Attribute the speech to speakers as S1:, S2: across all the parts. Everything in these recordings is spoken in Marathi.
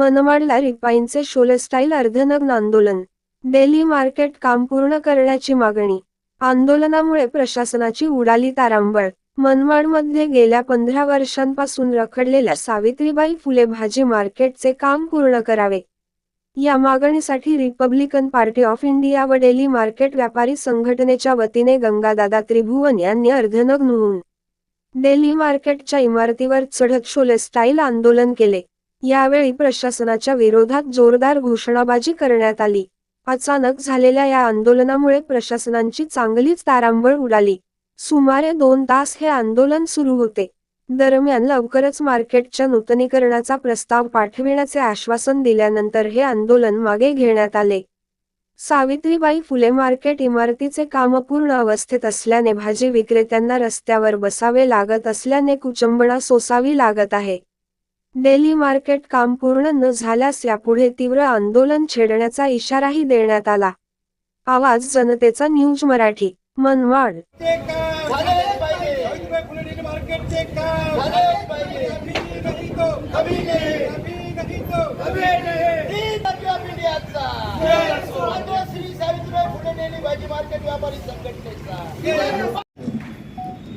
S1: मनमाडला रिपाईंचे शोलस्टाईल अर्धनग्न आंदोलन. डेली मार्केट काम पूर्ण करण्याची मागणी. आंदोलनामुळे प्रशासनाची उडाली तारांबळ. मनमाडमध्ये गेल्या पंधरा वर्षांपासून रखडलेल्या सावित्रीबाई फुले भाजी मार्केटचे काम पूर्ण करावे. या मागणीसाठी रिपब्लिकन पार्टी ऑफ इंडिया व डेली मार्केट व्यापारी संघटनेच्या वतीने गंगादादा त्रिभुवन यांनी अर्धनग्न होऊन डेली मार्केटच्या इमारतीवर चढत शोले स्टाईल आंदोलन केले. यावेळी प्रशासनाच्या विरोधात जोरदार घोषणाबाजी करण्यात आली. अचानक झालेल्या या आंदोलनामुळे प्रशासनांची चांगलीच तारांबळ उडाली. सुमारे दोन तास हे आंदोलन सुरू होते. दरम्यान लवकरच मार्केटच्या नूतनीकरणाचा प्रस्ताव पाठविण्याचे आश्वासन दिल्यानंतर हे आंदोलन मागे घेण्यात आले. सावित्रीबाई फुले मार्केट इमारतीचे काम पूर्ण अवस्थेत असल्याने भाजी विक्रेत्यांना रस्त्यावर बसावे लागत असल्याने कुचंबणा सोसावी लागत आहे. डेली मार्केट काम पूर्ण न झाल्यास यापुढे तीव्र आंदोलन छेडण्याचा इशाराही देण्यात आला. आवाज जनतेचा न्यूज मराठी
S2: मनवाड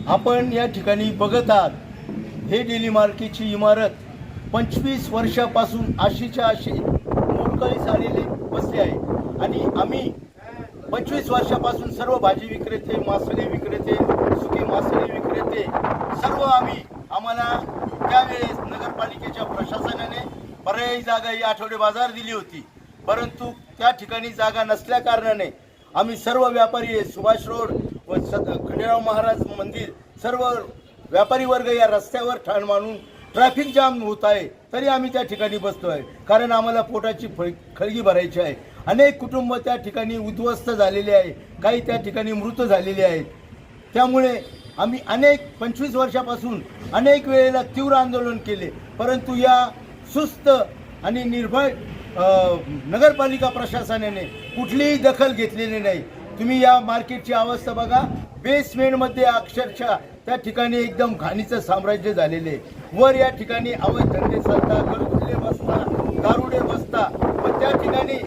S3: आपण या ठिकाणी बघत आहात हे डेली मार्केटची इमारत पंचवीस वर्षापासून अशीच्या अशी मोडकळीस आलेले बसले आहे. आणि आम्ही पंचवीस वर्षापासून सर्व भाजी विक्रेते मासळी विक्रेते सुके मासळी विक्रेते सर्व आम्ही आम्हाला त्यावेळेस नगरपालिकेच्या प्रशासनाने पर्यायी जागा ही आठवडे बाजार दिली होती. परंतु त्या ठिकाणी जागा नसल्या कारणाने आम्ही सर्व व्यापारी सुभाष रोड व सद खंडेराव महाराज मंदिर सर्व व्यापारी वर्ग या रस्त्यावर ठाण मानून ट्रॅफिक जाम होत आहे तरी आम्ही त्या ठिकाणी बसतो आहे कारण आम्हाला पोटाची फळ खळगी भरायची आहे. अनेक कुटुंब त्या ठिकाणी उद्ध्वस्त झालेले आहे. काही त्या ठिकाणी मृत झालेले आहेत. त्यामुळे आम्ही अनेक पंचवीस वर्षापासून अनेक वेळेला तीव्र आंदोलन केले. परंतु या सुस्त आणि निर्भय नगरपालिका प्रशासनाने कुठलीही दखल घेतलेली नाही. तुम्ही या मार्केटची अवस्था बघा बेसमेंटमध्ये अक्षरशः त्या ठिकाणी एकदम घाणीचं साम्राज्य झालेले आहे. वर या ठिकाणी अवैध धंदे चालतात गरजुले बसता दारुडे बसता व त्या ठिकाणी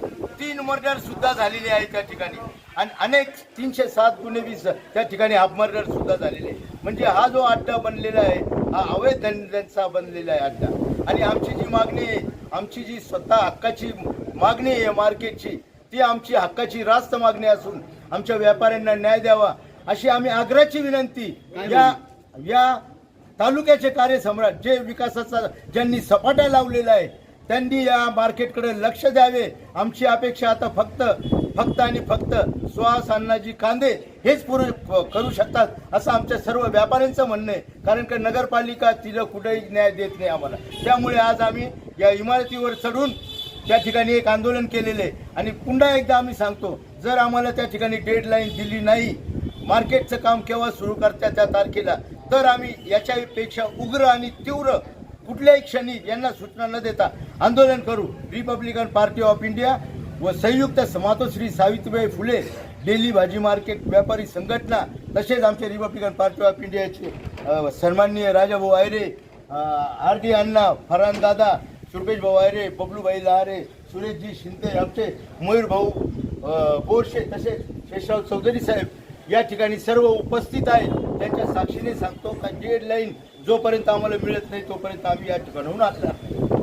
S3: तीन मर्डर सुद्धा झालेले आहे त्या ठिकाणी आणि अनेक तीनशे सात गुन्हे वीस त्या ठिकाणी हाफ मर्डर सुद्धा झालेले आहे. म्हणजे हा जो अड्डा बनलेला आहे हा अवैध धंद्यांचा बनलेला आहे अड्डा आणि आमची जी मागणी आहे आमची जी स्वतः हक्काची मागणी आहे मार्केटची ती आमची हक्काची रास्त मागणी असून आमच्या व्यापाऱ्यांना न्याय द्यावा अशी आम्ही आग्रहाची विनंती या या तालुक्याचे कार्यसम्राट जे विकासाचा ज्यांनी सपाटा लावलेला आहे त्यांनी या मार्केटकडे लक्ष द्यावे. आमची अपेक्षा आता फक्त फक्त आणि फक्त सुहास अण्णाजी कांदे हेच पुरे करू शकतात असं आमच्या सर्व व्यापाऱ्यांचं म्हणणं आहे. कारण का नगरपालिका तिला कुठेही न्याय देत नाही आम्हाला. त्यामुळे आज आम्ही या इमारतीवर चढून त्या ठिकाणी एक आंदोलन केलेले आहे. आणि पुन्हा एकदा आम्ही सांगतो जर आम्हाला त्या ठिकाणी डेडलाईन दिली नाही मार्केटचं काम केव्हा सुरू करता त्या तारखेला तर आम्ही याच्यापेक्षा उग्र आणि तीव्र कुठल्याही क्षणी यांना सूचना न देता आंदोलन करू. रिपब्लिकन पार्टी ऑफ इंडिया व संयुक्त मातोश्री सावित्रीबाई फुले डेली भाजी मार्केट व्यापारी संघटना तसेच आमचे रिपब्लिकन पार्टी ऑफ इंडियाचे सन्माननीय राजाभाऊ आयरे आर डी अण्णा फरहान दादा सुरपेश भाऊ आयरे बबलूभाई लहारे सुरेशजी शिंदे आमचे मयूर भाऊ बोरशे तसेच शेषराव चौधरी साहेब या ठिकाणी सर्व उपस्थित आहेत त्यांच्या साक्षीने सांगतो का डेड लाईन जोपर्यंत आम्हाला मिळत नाही तोपर्यंत आम्ही या ठिकाणाहून असणार